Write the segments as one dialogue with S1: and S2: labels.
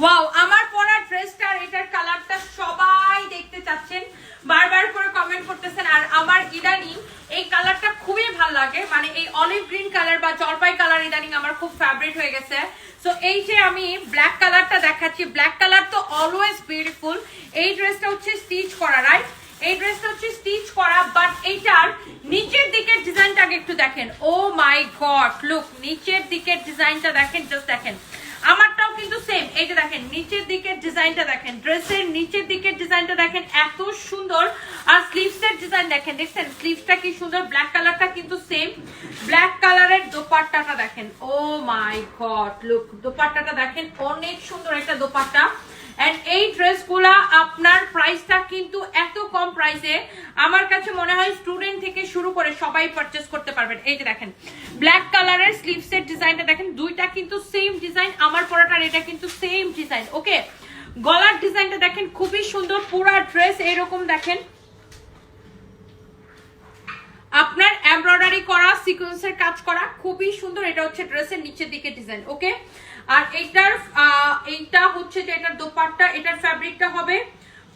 S1: Wow আমার পরা ড্রেসটা এটার কালারটা সবাই দেখতে চাচ্ছেন। বারবার করে কমেন্ট করতেছেন, আর আমার ইদানিং এই কালারটা খুবই ভালো লাগে। মানে এই অলিভ গ্রিন কালার বা জলপাই কালার ইদানিং আমার খুব ফেভারিট হয়ে গেছে। সো এই যে আমি ব্ল্যাক কালারটা দেখাচ্ছি ব্ল্যাক কালার তো অলওয়েজ বিউটিফুল এই ড্রেসটা হচ্ছে স্টিচ করা রাইট এই ড্রেসটা হচ্ছে স্টিচ করা বাট এইটার নিচের দিকের ডিজাইনটা আগে একটু দেখেন। ও মাই গড লুক নিচের দিকের ডিজাইনটা দেখেন জাস্ট দেখেন। আমারটাও কিন্তু সেম এই যে দেখেন, নিচের দিকের ডিজাইনটা দেখেন, ড্রেসের নিচের দিকের ডিজাইনটা দেখেন, এত সুন্দর। আর ডিজাইন দেখেন, দেখছেন? স্লিভসটা কি সুন্দর ব্ল্যাক কালারটা কিন্তু সেম ব্ল্যাক কালারের দোপাট্টাটা দেখেন। ও মাই গড লুক দোপাট্টাটা দেখেন, অনেক সুন্দর একটা দোপাট্টা। এন্ড এই ড্রেসগুলা আপনার প্রাইসটা কিন্তু এত কম প্রাইসে আমার কাছে মনে হয় স্টুডেন্ট থেকে শুরু করে সবাই পারচেস করতে পারবেন। এই যে দেখেন ব্ল্যাক কালারের স্লিভসের ডিজাইনটা দেখেন কিন্তু সেম ডিজাইন আমার পরাটার এটা কিন্তু সেম ডিজাইন ওকে গলার ডিজাইনটা দেখেন খুবই সুন্দর পুরা ড্রেস এরকম দেখেন। আপনার এমব্রয়ডারি করা সিকোয়েন্সের কাজ করা খুবই সুন্দর এটা হচ্ছে ড্রেসের নিচের দিকে ডিজাইন ওকে আর এইটার আহ, এইটা হচ্ছে যে এটার দোপাট্টা এটার ফ্যাব্রিকটা হবে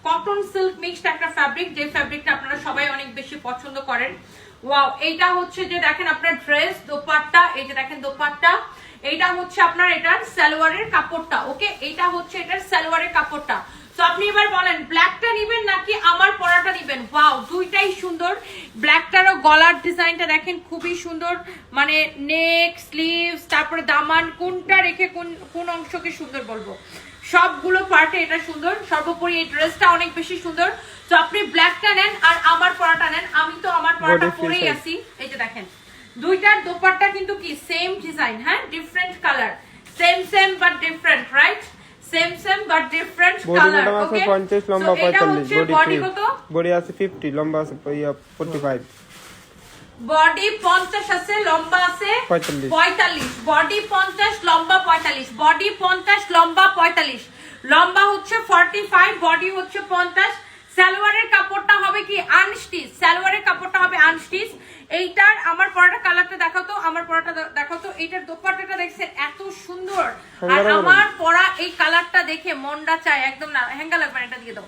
S1: কটন সিল্ক মিক্সড একটা ফ্যাব্রিক যে ফ্যাব্রিকটা আপনারা সবাই অনেক বেশি পছন্দ করেন। ওয়াও এইটা হচ্ছে যে দেখেন আপনার ড্রেস দোপাট্টা এই যে দেখেন দোপাট্টা। এইটা হচ্ছে আপনার এটার সালোয়ারের কাপড়টা ওকে? এইটা হচ্ছে এটার সালোয়ারের কাপড়টা। তো আপনি এবার বলেন ব্ল্যাকটা নিবেন নাকি আমার পরাটা নিবেন? ওয়াও দুইটাই সুন্দর। ব্ল্যাকটারও গলার ডিজাইনটা দেখেন খুবই সুন্দর। মানে নেক স্লিভস তারপরে দামান কোনটা রেখে কোন কোন অংশকে সুন্দর বলব? সবগুলো পার্টে এটা সুন্দর। সর্বোপরি এই ড্রেসটা অনেক বেশি সুন্দর। তো আপনি ব্ল্যাকটা নেন আর আমার পরাটা নেন। আমি তো আমার পরাটা পরেই. আছি। এই যে দেখেন দুইটার দোপাট্টা কিন্তু কি? সেম ডিজাইন হ্যাঁ? Different colour same same but different right same same but different colour okay
S2: পঞ্চাশ লম্বা
S1: এটা
S2: পঁয়তাল্লিশ
S1: হচ্ছে
S2: বডি
S1: বডি কত?
S2: বডি আছে ফিফটি লম্বা আছে ফোর্টি ফাইভ
S1: বডি পঞ্চাশ আছে লম্বা আছে
S2: 45
S1: পঁয়তাল্লিশ। বডি পঞ্চাশ লম্বা পঁয়তাল্লিশ। বডি পঞ্চাশ লম্বা পঁয়তাল্লিশ। লম্বা হচ্ছে ফর্টি ফাইভ বডি হচ্ছে পঞ্চাশ। সালোয়ারের কাপড়টা হবে কি আনস্টিচ সালোয়ারের কাপড়টা হবে আনস্টিচ এইটার আমার পরাটা কালারটা দেখাও তো আমার পরাটা দে- দেখাও তো এইটার দোপাট্টাটা দেখছেন এত সুন্দর। আর আমার পরা এই কালারটা দেখে মনটা চায় একদম না হ্যাঙ্গা লাগবে এটা দিয়ে দাও।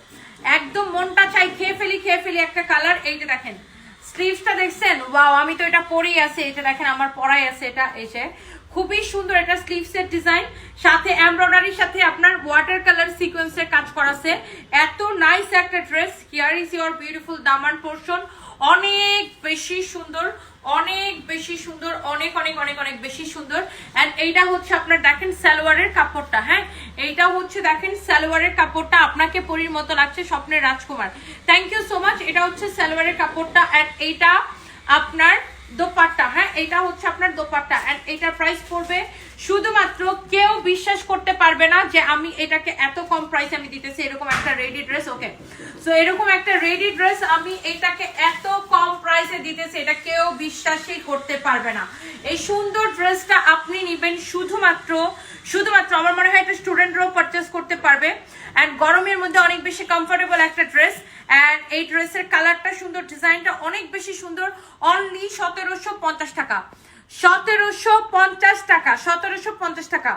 S1: একদম মনটা চাই খেয়ে ফেলি খেয়ে ফেলি একটা কালার এই যে দেখেন। স্লিভসটা দেখছেন? ওয়াও আমি তো এটা পরেই আছে এটা দেখেন আমার পরাই আছে এটা এসে খুবই সুন্দর এটা স্লিভসের ডিজাইন সাথে এমব্রয়ডারির সাথে আপনার ওয়াটার কালার সিকোয়েন্সের কাজ করাছে। এত নাইস একটা dress here is your beautiful Daman portion অনেক বেশি সুন্দর, অনেক বেশি সুন্দর, অনেক অনেক অনেক অনেক বেশি সুন্দর। অ্যান্ড এইটা হচ্ছে আপনার দেখেন সালোয়ারের কাপড়টা হ্যাঁ? এইটা হচ্ছে দেখেন সালোয়ারের কাপড়টা, আপনাকে পরির মতো লাগছে স্বপ্নের রাজকুমার। থ্যাংক ইউ সো মাচ এটা হচ্ছে সালোয়ারের কাপড়টা অ্যান্ড এইটা আপনার দোপাট্টা হ্যাঁ? এটা হচ্ছে আপনার দোপাট্টা। এন্ড এটার প্রাইস পড়বে শুধুমাত্র কেউ বিশ্বাস করতে পারবে না যে আমি এটাকে এত কম প্রাইস আমি দিতেছি, এরকম একটা রেডি ড্রেস ওকে সো এরকম একটা রেডি ড্রেস আমি এটাকে এত কম প্রাইসে দিতেছি, এটা কেউ বিশ্বাসই করতে পারবে না। এই সুন্দর ড্রেসটা আপনি নেবেন শুধুমাত্র শুধুমাত্র আমার মনে হয় এটা স্টুডেন্টরাও পারচেস করতে পারবে। অ্যান্ড গরমের মধ্যে অনেক বেশি কমফোর্টেবল একটা ড্রেস অ্যান্ড এই ড্রেসের কালারটা সুন্দর ডিজাইনটা অনেক বেশি সুন্দর। অনলি সতেরোশো পঞ্চাশ টাকা। সতেরোশো পঞ্চাশ টাকা সতেরোশো পঞ্চাশ টাকা।